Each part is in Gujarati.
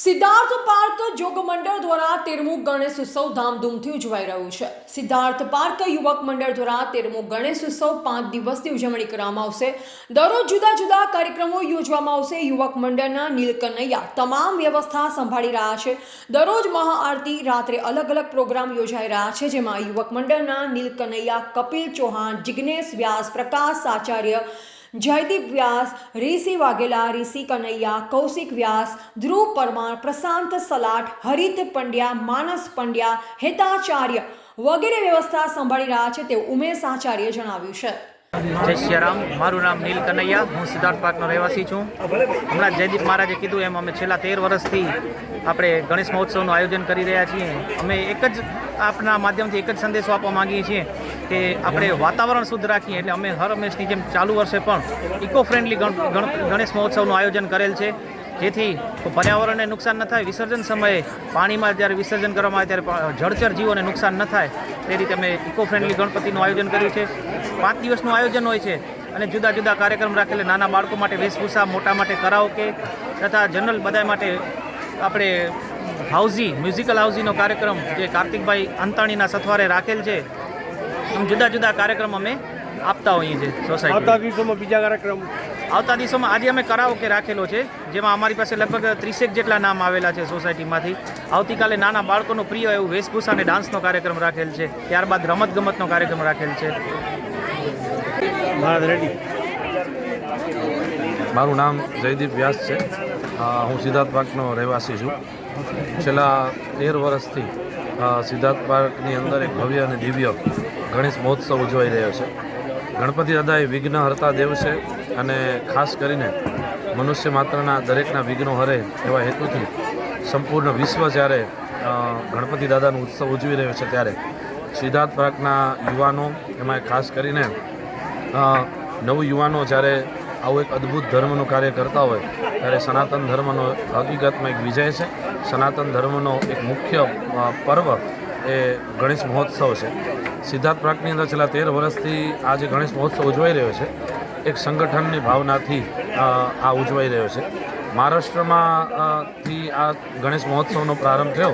સિદ્ધાર્થ પાર્ક જોગ મંડળ દ્વારા તેરમું ગણેશ ઉત્સવ ધામધૂમથી ઉજવાઈ રહ્યું છે. સિદ્ધાર્થ પાર્ક યુવક મંડળ દ્વારા તેરમું ગણેશ ઉત્સવ પાંચ દિવસની ઉજવણી કરવામાં આવશે. દરરોજ જુદા જુદા કાર્યક્રમો યોજવામાં આવશે. યુવક મંડળના નીલકનૈયા તમામ વ્યવસ્થા સંભાળી રહ્યા છે. દરરોજ મહાઆરતી રાત્રે અલગ અલગ પ્રોગ્રામ યોજાઈ રહ્યા છે, જેમાં યુવક મંડળના નીલકનૈયા, કપિલ ચૌહાણ, જિગ્નેશ વ્યાસ, પ્રકાશ આચાર્ય જયદીપ વ્યાસ રીસી વાઘેલા રીસી કનૈયા, કૌશિક વ્યાસ, ધ્રુવ પરમાર, પ્રશાંત સલાટ, હરિત પંડ્યા, માનસ પંડ્યા, હેતાચાર્ય વગેરે વ્યવસ્થા સંભાળી રહ્યા છે તેવું ઉમેશ આચાર્ય જણાવ્યું છે. જય સિયારામ, મારું નામ નીલ કનૈયા, હું સિદ્ધાર્થ પાર્કનો રહેવાસી છું. હમણાં જયદીપ મહારાજે કીધું એમ, અમે છેલ્લા તેર વર્ષથી આપણે ગણેશ મહોત્સવનું આયોજન કરી રહ્યા છીએ. અમે એક જ આપના માધ્યમથી એક જ સંદેશો આપવા માગીએ છીએ. કે આપણે વાતાવરણ શુદ્ધ રાખીએ એટલે અમે હર હંમેશની જેમ ચાલુ વર્ષે પણ ઇકો ફ્રેન્ડલી ગણેશ મહોત્સવનું આયોજન કરેલ છે. જેથી પર્યાવરણને નુકસાન ન થાય, વિસર્જન સમયે પાણીમાં જ્યારે વિસર્જન કરવામાં આવે ત્યારે જળચર જીવોને નુકસાન ન થાય, તે રીતે અમે ઇકો ફ્રેન્ડલી ગણપતિનું આયોજન કર્યું છે. પાંચ દિવસનું આયોજન હોય છે અને જુદા જુદા કાર્યક્રમ રાખેલા નાના બાળકો માટે વેશભૂષા, મોટા માટે કરાઓકે તથા જનરલ બધા માટે આપણે હાઉઝી, મ્યુઝિકલ હાઉઝીનો કાર્યક્રમ જે કાર્તિકભાઈ અંતાણીના સથવારે રાખેલ છે. જુદા જુદા કાર્યક્રમ અમે આપતા હોઈએ છીએ આવતા દિવસોમાં બીજા કાર્યક્રમ. આવતા દિવસોમાં આજે અમે કરાઓકે રાખેલો છે જેમાં અમારી પાસે લગભગ ત્રીસેક જેટલા નામ આવેલા છે સોસાયટીમાંથી. આવતીકાલે નાના બાળકોનો પ્રિય એવું વેશભૂષા અને ડાન્સનો કાર્યક્રમ રાખેલ છે. ત્યારબાદ રમતગમતનો કાર્યક્રમ રાખેલ છે. મારું નામ જયદીપ વ્યાસ છે. હું સિદ્ધાર્થ પાર્કનો રહેવાસી છું. છેલ્લા તેર વર્ષથી સિદ્ધાર્થ પાર્કની અંદર એક ભવ્ય અને દિવ્ય ગણેશ મહોત્સવ ઉજવાઈ રહ્યો છે. ગણપતિ દાદા એ વિઘ્નહર્તા દેવ છે અને ખાસ કરીને મનુષ્ય માત્રના દરેકના વિઘ્નો હરે એવા હેતુથી સંપૂર્ણ વિશ્વ જ્યારે ગણપતિ દાદાનો ઉત્સવ ઉજવી રહ્યો છે ત્યારે સિદ્ધાર્થ પાર્કના યુવાનો એમાં ખાસ કરીને નવયુવાનો યુવાનો જ્યારે આવું એક અદ્ભુત ધર્મનું કાર્ય કરતા હોય ત્યારે સનાતન ધર્મનો હકીકતમાં એક વિજય છે. સનાતન ધર્મનો એક મુખ્ય પર્વ એ ગણેશ મહોત્સવ છે. સિદ્ધાર્થ પ્રાગની અંદર છેલ્લા તેર વર્ષથી આ જે ગણેશ મહોત્સવ ઉજવાઈ રહ્યો છે, એક સંગઠનની ભાવનાથી આ ઉજવાઈ રહ્યો છે. મહારાષ્ટ્રમાં થી આ ગણેશ મહોત્સવનો પ્રારંભ થયો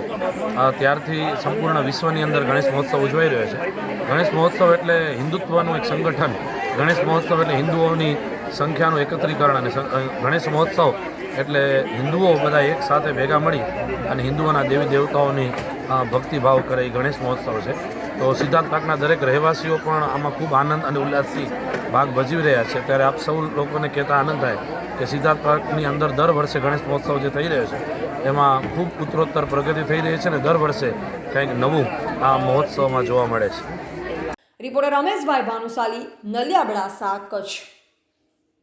ત્યારથી સંપૂર્ણ વિશ્વની અંદર ગણેશ મહોત્સવ ઉજવાઈ રહ્યો છે. ગણેશ મહોત્સવ એટલે હિન્દુત્વનું એક સંગઠન. ગણેશ મહોત્સવ એટલે હિન્દુઓની સંખ્યાનું એકત્રીકરણ અને ગણેશ મહોત્સવ એટલે હિન્દુઓ બધા એક સાથે ભેગા મળી અને હિન્દુઓના દેવી દેવતાઓની ભક્તિભાવ કરે એ ગણેશ મહોત્સવ છે. તો સિદ્ધાર્થ પાર્કના દરેક રહેવાસીઓ પણ આમાં ખૂબ આનંદ અને ઉલ્લાસથી ભાગ ભજવી રહ્યા છે. ત્યારે આપ સૌ લોકોને કહેતા આનંદ થાય કે સિદ્ધાર્થ પાર્કની અંદર દર વર્ષે ગણેશ મહોત્સવ જે થઈ રહ્યો છે, એમાં ખૂબ ઉત્તરોત્તર પ્રગતિ થઈ રહી છે અને દર વર્ષે કંઈક નવું આ મહોત્સવમાં જોવા મળે છે. રિપોર્ટર રમેશભાઈ ભાનુશાલી નલિયાબડાસા કચ્છ